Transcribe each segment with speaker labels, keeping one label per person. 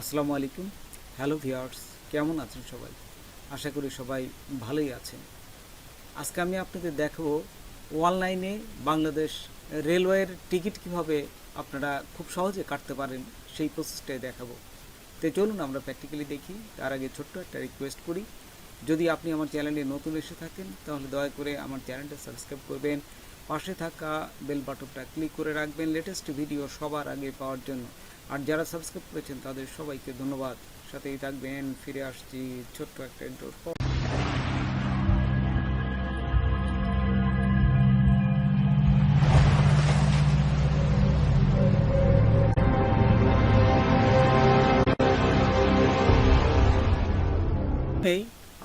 Speaker 1: আসসালামু আলাইকুম। Hello viewers কেমন আছেন সবাই? আশা করি সবাই ভালোই আছেন। আজকে আমি আপনাদের দেখাবো অনলাইনে বাংলাদেশ রেলওয়ের টিকিট কীভাবে আপনারা খুব সহজে কাটতে পারেন সেই প্রসেসটাই দেখাবো। তো চলুন আমরা প্র্যাকটিক্যালি দেখি। তার আগে ছোট্ট একটা রিকোয়েস্ট করি। যদি আপনি আমার চ্যানেলে নতুন এসে থাকেন, তাহলে দয়া করে আমার চ্যানেলটা সাবস্ক্রাইব করবেন। পাশে থাকা বেল বাটনটা ক্লিক করে রাখবেন লেটেস্ট ভিডিও সবার আগে পাওয়ার জন্য। আর যারা সাবস্ক্রাইব করেছেন, তাদের সবাইকে ধন্যবাদ। সাথেই থাকবেন, ফিরে আসছি ছোট্ট একটা ইন্টোর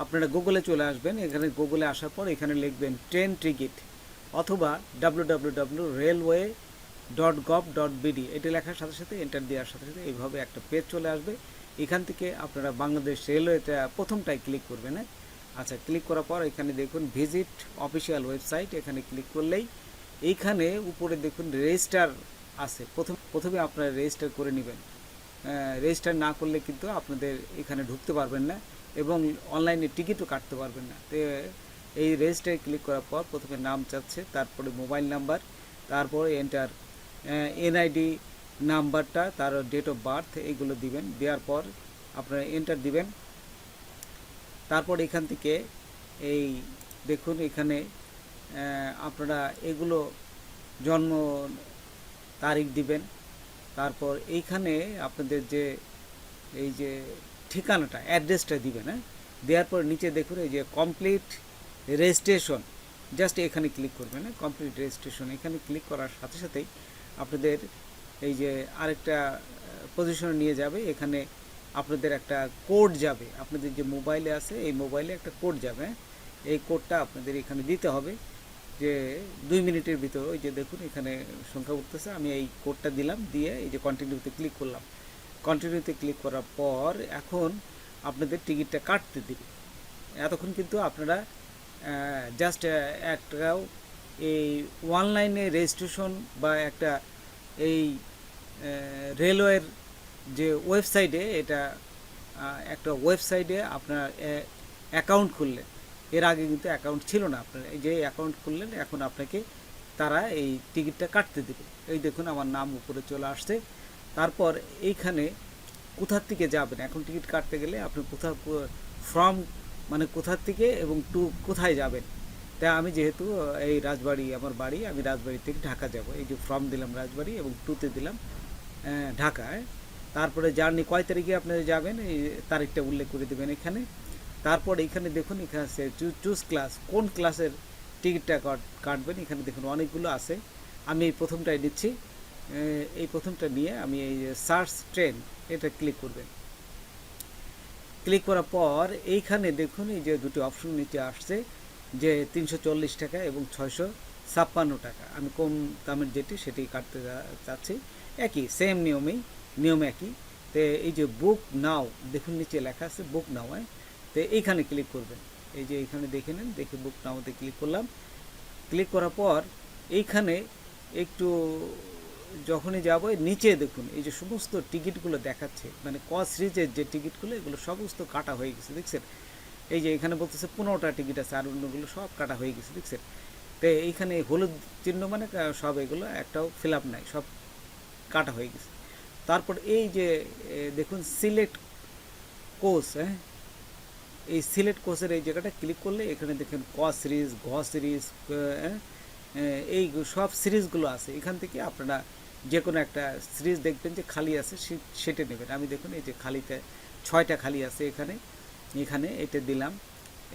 Speaker 1: আপনারা গুগলে চলে আসবেন, এখানে গুগলে আসার পর এখানে লিখবেন ট্রেন টিকিট অথবা W W W railway dot gov dot BD এটি লেখার সাথে সাথে এন্টার দেওয়ার সাথে সাথে এইভাবে একটা পেজ চলে আসবে। এখান থেকে আপনারা বাংলাদেশ রেলওয়েটা প্রথমটাই ক্লিক করবেন। আচ্ছা ক্লিক করার পর এখানে দেখুন ভিজিট অফিসিয়াল ওয়েবসাইট এখানে ক্লিক করলেই এইখানে উপরে দেখুন রেজিস্টার আছে। প্রথম, প্রথমে আপনারা রেজিস্টার করে নেবেন। রেজিস্টার না করলে কিন্তু আপনাদের এখানে ঢুকতে পারবেন না এবং অনলাইনে টিকিটও কাটতে পারবেন না। তো এই রেজিস্টারে ক্লিক করার পর প্রথমে নাম চাচ্ছে, তারপরে মোবাইল নাম্বার তারপরে এন্টার এনআইডি নাম্বারটা, তার ডেট অফ বার্থ এইগুলো দিবেন, দেওয়ার পর আপনারা এন্টার দিবেন। তারপর এখান থেকে এই দেখুন, এখানে আপনারা এগুলো জন্ম তারিখ দিবেন। তারপর এইখানে আপনাদের যে, এই যে ঠিকানাটা অ্যাড্রেসটা দিবেন হ্যাঁ? দেওয়ার পর নিচে দেখুন, এই যে কমপ্লিট রেজিস্ট্রেশন জাস্ট এখানে ক্লিক করবেন হ্যাঁ? কমপ্লিট রেজিস্ট্রেশন এখানে ক্লিক করার সাথে সাথেই আপনাদের এই যে আরেকটা পজিশনে নিয়ে যাবে। এখানে আপনাদের একটা কোড যাবে। আপনাদের যে মোবাইলে আছে, এই মোবাইলে একটা কোড যাবে? এই কোডটা আপনাদের এখানে দিতে হবে যে দুই মিনিটের ভিতর। ওই যে দেখুন, এখানে সংখ্যা উঠতেছে। আমি এই কোডটা দিলাম, দিয়ে এই যে কন্টিনিউতে ক্লিক করলাম। কন্টিনিউতে ক্লিক করার পর এখন আপনাদের টিকিটটা কাটতে দিবে। এতক্ষণ কিন্তু আপনারা জাস্ট একটাও এই অনলাইনে রেজিস্ট্রেশন বা একটা এই রেলওয়ের যে ওয়েবসাইটে এটা একটা ওয়েবসাইটে আপনার অ্যাকাউন্ট খুললেন এর আগে কিন্তু অ্যাকাউন্ট ছিল না আপনার। এই যে অ্যাকাউন্ট খুললেন, এখন আপনাকে তারা এই টিকিটটা কাটতে দেবে। এই দেখুন আমার নাম উপরে চলে আসছে। তারপর এইখানে কোথার থেকে যাবেন? এখন টিকিট কাটতে গেলে আপনি কোথা ফ্রম মানে কোথার থেকে এবং টু কোথায় যাবেন? তা আমি যেহেতু এই রাজবাড়ি, আমার বাড়ি, আমি রাজবাড়ি থেকে ঢাকা যাব। এই যে ফর্ম দিলাম রাজবাড়ি এবং টুতে দিলাম ঢাকায়। তারপরে জার্নি কয় তারিখে আপনারা যাবেন? এই তারিখটা উল্লেখ করে দেবেন এখানে। তারপর এখানে দেখুন, এখানে আছে চুজ ক্লাস কোন ক্লাসের টিকিটটা কাট- কাটবেন? এখানে দেখুন অনেকগুলো আছে। আমি এই প্রথমটাই নিচ্ছি। এই প্রথমটা নিয়ে আমি এই সার্চ ট্রেন এটা ক্লিক করবেন। ক্লিক করার পর এইখানে দেখুন, এই যে দুটো অপশন নিচে আসছে। যে তিনশো চল্লিশ টাকা এবং ছয়শো ছাপ্পান্ন টাকা। আমি কম দামের যেটি সেটি কাটতে চাচ্ছি। একই সেম নিয়মেই, নিয়ম একই। তো এই যে বুক নাও দেখুন নিচে লেখা আছে বুক নাও তো এইখানে ক্লিক করবেন। এই যে এইখানে দেখে নেন, দেখে বুক নাওতে ক্লিক করলাম। ক্লিক করার পর এইখানে একটু যখনই যাব নিচে দেখুন, এই যে সমস্ত টিকিটগুলো দেখাচ্ছে মানে ক সিরিজের যে টিকিটগুলো এগুলো সমস্ত কাটা হয়ে গেছে, দেখছেন? এই যে এখানে বলতেছে পনেরোটা টিকিট আছে, আর অন্যগুলো সব কাটা হয়ে গেছে, দেখছেন? তো এইখানে হলুদ চিহ্ন মানে সব এগুলো একটাও ফিল আপ নাই, সব কাটা হয়ে গেছে। তারপর এই যে দেখুন সিলেক্ট কোর্স হ্যাঁ? এই সিলেক্ট কোর্সের এই জায়গাটা ক্লিক করলে এখানে দেখেন ক সিরিজ, ঘ সিরিজ এই সব সিরিজগুলো আছে। এখান থেকে আপনারা যে কোনো একটা সিরিজ দেখবেন যে খালি আছে সেটা নেবেন। আমি দেখুন এই যে খালিতে ছয়টা খালি আছে এখানে। এখানে এটা দিলাম।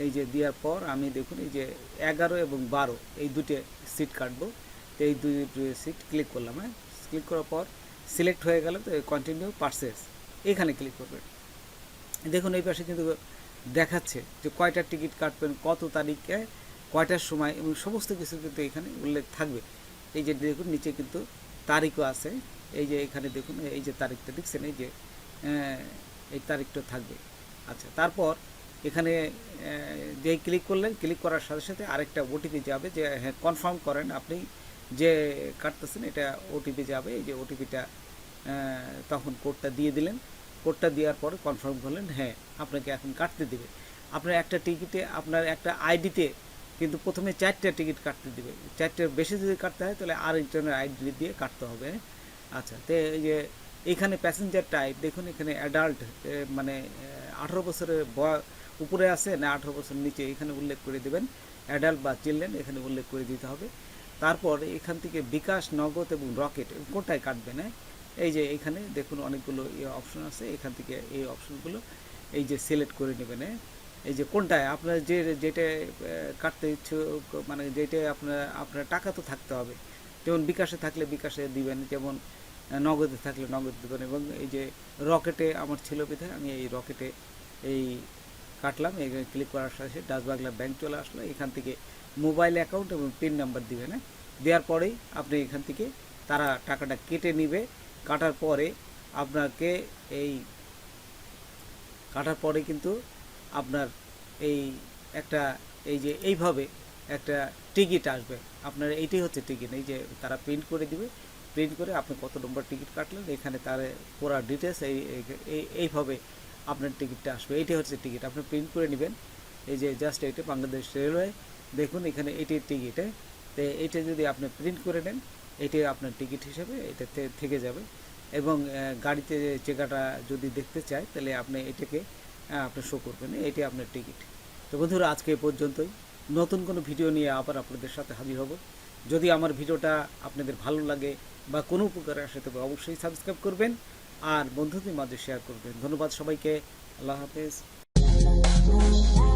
Speaker 1: এই যে দেওয়ার পর আমি দেখুন এই যে এগারো এবং বারো, এই দুটো সিট কাটবো। তো এই দুই সিট ক্লিক করলাম হ্যাঁ? ক্লিক করার পর সিলেক্ট হয়ে গেল, তো কন্টিনিউ পার্সেস এখানে ক্লিক করবেন দেখুন এই পাশে কিন্তু দেখাচ্ছে যে কয়টা টিকিট কাটবেন, কত তারিখে, কয়টার সময় এবং সমস্ত কিছু কিন্তু এখানে উল্লেখ থাকবে। এই যে দেখুন নিচে কিন্তু তারিখও আছে। এই যে এখানে দেখুন এই যে তারিখটা দেখছেন, এই যে এই তারিখটা থাকবে। আচ্ছা তারপর এখানে যে ক্লিক করলেন ক্লিক করার সাথে সাথে আরেকটা ওটিপি যাবে যে হ্যাঁ কনফার্ম করেন আপনি যে কাটতেছেন, এটা ওটিপি যাবে। এই যে ওটিপিটা তখন কোডটা দিয়ে দিলেন। কোডটা দেওয়ার পরে কনফার্ম করলেন হ্যাঁ আপনাকে এখন কাটতে দিবে। আপনার একটা টিকিটে আপনার একটা আইডিতে কিন্তু প্রথমে চারটে টিকিট কাটতে দিবে। চারটের বেশি যদি কাটতে হয়, তাহলে আর একজনের আইডি দিয়ে কাটতে হবে আচ্ছা তো এই যে, এখানে প্যাসেঞ্জার টাইপ দেখুন এখানে অ্যাডাল্ট মানে আঠারো বছরের উপরে আছে, না আঠারো বছর নিচে, এখানে উল্লেখ করে দেবেন। অ্যাডাল্ট বা চিলড্রেন এখানে উল্লেখ করে দিতে হবে। তারপর এখান থেকে বিকাশ, নগদ এবং রকেট কোনটায় কাটবে না এই যে এখানে দেখুন অনেকগুলো অপশন আছে, এখান থেকে এই অপশনগুলো এই যে সিলেক্ট করে নেবেন হ্যাঁ? এই যে কোনটায়? আপনার যে, যেটা কাটতে ইচ্ছুক মানে যেটা আপনার আপনার টাকা তো থাকতে হবে। যেমন বিকাশে থাকলে বিকাশে দিবেন, যেমন নগদে থাকলে নগদ দেবেন, এবং এই যে রকেটে আমার ছিল বিধায় আমি এই রকেটে এই কাটলাম এখানে ক্লিক করার সাথে ডাচ বাংলা ব্যাংক চলে আসলো। এখান থেকে মোবাইল অ্যাকাউন্ট এবং পিন নাম্বার দিবেন হ্যাঁ? দেওয়ার পরেই আপনি এখান থেকে তারা টাকাটা কেটে নিবে। কাটার পরে আপনাকে এই, কাটার পরে কিন্তু আপনার এই একটা, এই যে এইভাবে একটা টিকিট আসবে। আপনার এইটাই হচ্ছে টিকিট এই যে তারা প্রিন্ট করে দিবে। প্রিন্ট করে আপনি কত নম্বর টিকিট কাটলেন, এখানে তার পুরো ডিটেলস এই- এইভাবে আপনার টিকিটটা আসবে। এইটাই হচ্ছে টিকিট আপনি প্রিন্ট করে নেবেন। এই যে জাস্ট এইটা বাংলাদেশ রেলওয়ে দেখুন, এখানে এটির টিকিট তো এইটা যদি আপনি প্রিন্ট করে নেন, এটাই আপনার টিকিট হিসেবে এটা থেকে যাবে। এবং গাড়িতে চেকাটা যদি দেখতে চায়, তাহলে আপনি এটাকে আপনি শো করবেন। এটাই আপনার টিকিট তো বন্ধুরা, আজকে পর্যন্তই। নতুন কোনো ভিডিও নিয়ে আবার আপনাদের সাথে হাজির হব। যদি আমার ভিডিওটা আপনাদের ভালো লাগে বা কোনো উপকারে আসে, তবে অবশ্যই সাবস্ক্রাইব করবেন। আর বন্ধুদের মাঝে শেয়ার করবেন। ধন্যবাদ সবাইকে। আল্লাহ হাফেজ।